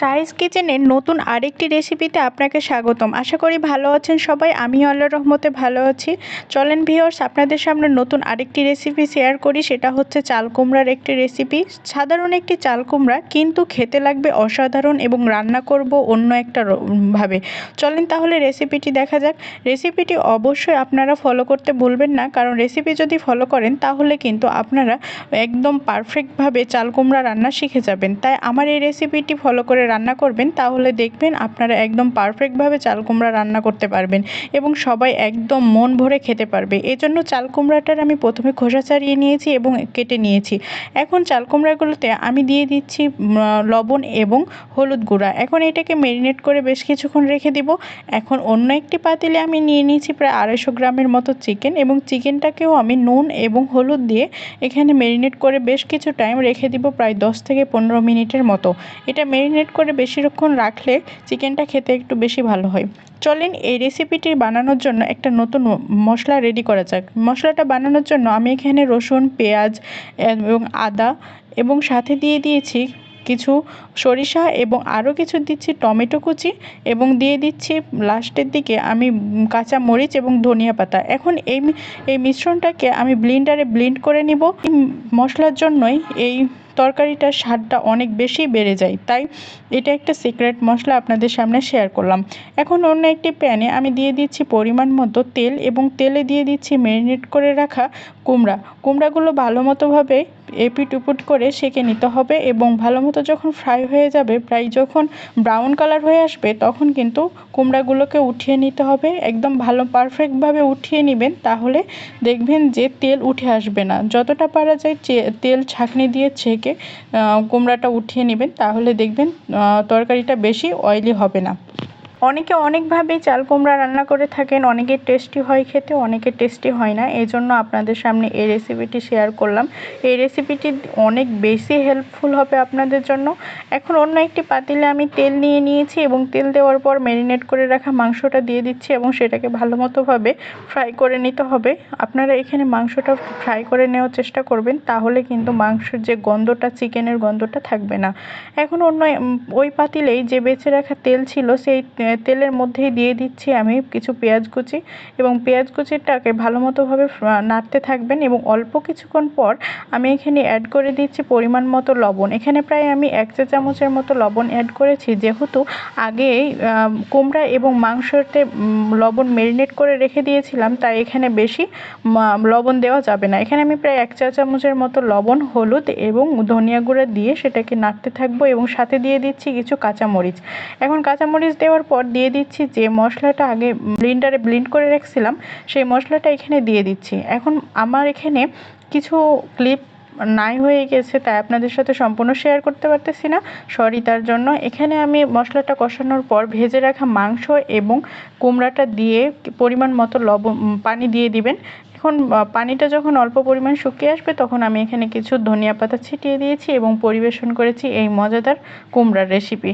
Size কিচেনের নতুন আরেকটি রেসিপিতে আপনাকে স্বাগতম। আশা করি ভালো আছেন সবাই। আমি আল্লাহ রহমতে ভালো আছি। চলেন ভিওর্স আপনাদের সামনে নতুন আরেকটি রেসিপি শেয়ার করি। সেটা হচ্ছে চাল কুমড়ার একটি রেসিপি। সাধারণ একটি চাল কুমড়া, কিন্তু খেতে লাগবে অসাধারণ এবং রান্না করব অন্য একটা ভাবে। চলেন তাহলে রেসিপিটি দেখা যাক। রেসিপিটি অবশ্যই আপনারা ফলো করতে ভুলবেন না, কারণ রেসিপি যদি ফলো করেন, তাহলে কিন্তু আপনারা একদম পারফেক্টভাবে চাল কুমড়া রান্না শিখে যাবেন। তাই আমার এই রেসিপিটি ফলো করে রান্না করবেন, তাহলে দেখবেন আপনারা একদম পারফেক্টভাবে চাল কুমড়া রান্না করতে পারবেন এবং সবাই একদম মন ভরে খেতে পারবে। এজন্য চাল কুমড়াটার আমি প্রথমে খোসা ছাড়িয়ে নিয়েছি এবং কেটে নিয়েছি। এখন চাল কুমড়াগুলোতে আমি দিয়ে দিচ্ছি লবণ এবং হলুদ গুঁড়া। এখন এটাকে ম্যারিনেট করে বেশ কিছুক্ষণ রেখে দিব। এখন অন্য একটি পাতিলে আমি নিয়ে নিয়েছি প্রায় আড়াইশো গ্রামের মতো চিকেন এবং চিকেনটাকেও আমি নুন এবং হলুদ দিয়ে এখানে ম্যারিনেট করে বেশ কিছু টাইম রেখে দিব, প্রায় দশ থেকে পনেরো মিনিটের মতো। এটা ম্যারিনেট করে বেশিক্ষণ রাখলে চিকেনটা খেতে একটু বেশি ভালো হয়। চলেন এই রেসিপিটি বানানোর জন্য একটা নতুন মশলা রেডি করা যাক। মশলাটা বানানোর জন্য আমি এখানে রসুন, পেঁয়াজ এবং আদা এবং সাথে দিয়ে দিয়েছি কিছু সরিষা এবং আরও কিছু দিচ্ছি টমেটো কুচি এবং দিয়ে দিচ্ছি লাস্টের দিকে আমি কাঁচা মরিচ এবং ধনিয়া পাতা। এখন এই এই মিশ্রণটাকে আমি ব্লিন্ডারে ব্লিন্ড করে নিব। মশলার জন্যই এই তরকারিটার স্বাদটা অনেক বেশি বেড়ে যায়। তাই এটা একটা সিক্রেট মশলা আপনাদের সামনে শেয়ার করলাম। এখন অন্য একটি প্যানে আমি দিয়ে দিচ্ছি পরিমাণ মতো তেল এবং তেলে দিয়ে দিচ্ছি ম্যারিনেট করে রাখা কুমড়া। কুমড়াগুলো ভালো মতোভাবে এপিট উপুট করে সেঁকে নিতে হবে এবং ভালো মতো যখন ফ্রাই হয়ে যাবে, প্রায় যখন ব্রাউন কালার হয়ে আসবে, তখন কিন্তু কুমড়াগুলোকে উঠিয়ে নিতে হবে। একদম ভালো পারফেক্টভাবে উঠিয়ে নেবেন, তাহলে দেখবেন যে তেল উঠে আসবে না। যতটা পারা যায় তেল ছাঁকনি দিয়ে ছেঁকে কুমড়াটা উঠিয়ে নেবেন, তাহলে দেখবেন তরকারিটা বেশি অয়েলি হবে না। অনেকে অনেকভাবেই চাল কুমড়া রান্না করে থাকেন অনেকের টেস্টি হয় খেতে অনেকের টেস্টি হয় না। এই জন্য আপনাদের সামনে এই রেসিপিটি শেয়ার করলাম। এই রেসিপিটি অনেক বেশি হেল্পফুল হবে আপনাদের জন্য। এখন অন্য একটি পাতিলে আমি তেল নিয়ে নিয়েছি এবং তেল দেওয়ার পর ম্যারিনেট করে রাখা মাংসটা দিয়ে দিচ্ছি এবং সেটাকে ভালো মতোভাবে ফ্রাই করে নিতে হবে। আপনারা এখানে মাংসটা ফ্রাই করে নেওয়ার চেষ্টা করবেন, তাহলে কিন্তু মাংসের যে গন্ধটা, চিকেনের গন্ধটা থাকবে না। এখন অন্য ওই পাতিলেই যে বেঁচে রাখা তেল ছিল, সেই তেলের মধ্যেই দিয়ে দিচ্ছি আমি কিছু পেঁয়াজ কুচি এবং পেঁয়াজ কুচিটাকে ভালো মতোভাবে নাড়তে থাকবেন এবং অল্প কিছুক্ষণ পর আমি এখানে অ্যাড করে দিচ্ছি পরিমাণ মতো লবণ। এখানে প্রায় আমি এক চা চামচের মতো লবণ অ্যাড করেছি, যেহেতু আগেই কুমড়া এবং মাংসতে লবণ মেরিনেট করে রেখে দিয়েছিলাম, তাই এখানে বেশি লবণ দেওয়া যাবে না। এখানে আমি প্রায় এক চা চামচের মতো লবণ, হলুদ এবং ধনিয়া গুঁড়া দিয়ে সেটাকে নাড়তে থাকব এবং সাথে দিয়ে দিচ্ছি কিছু কাঁচামরিচ। এখন কাঁচামরিচ দেওয়ার পর দিয়ে দিচ্ছি যে মশলাটা আগে ব্লিন্ডারে ব্লিন্ড করে রেখেছিলাম, সেই মশলাটা এখানে দিয়ে দিচ্ছি। এখন আমার এখানে কিছু ক্লিপ নাই হয়ে গেছে, তাই আপনাদের সাথে সম্পূর্ণ শেয়ার করতে পারতেছি না। সরি তার জন্য। এখানে আমি মশলাটা কষানোর পর ভেজে রাখা মাংস এবং কুমড়াটা দিয়ে পরিমাণ মতো লবণ পানি দিয়ে দিবেন। এখন পানিটা যখন অল্প পরিমাণ শুকিয়ে আসবে, তখন আমি এখানে কিছু ধনিয়া পাতা ছিটিয়ে দিয়েছি এবং পরিবেশন করেছি এই মজাদার কুমড়ার রেসিপি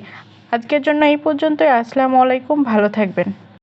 আজকের জন্য এই পর্যন্তই। আসসালামু আলাইকুম ভালো থাকবেন।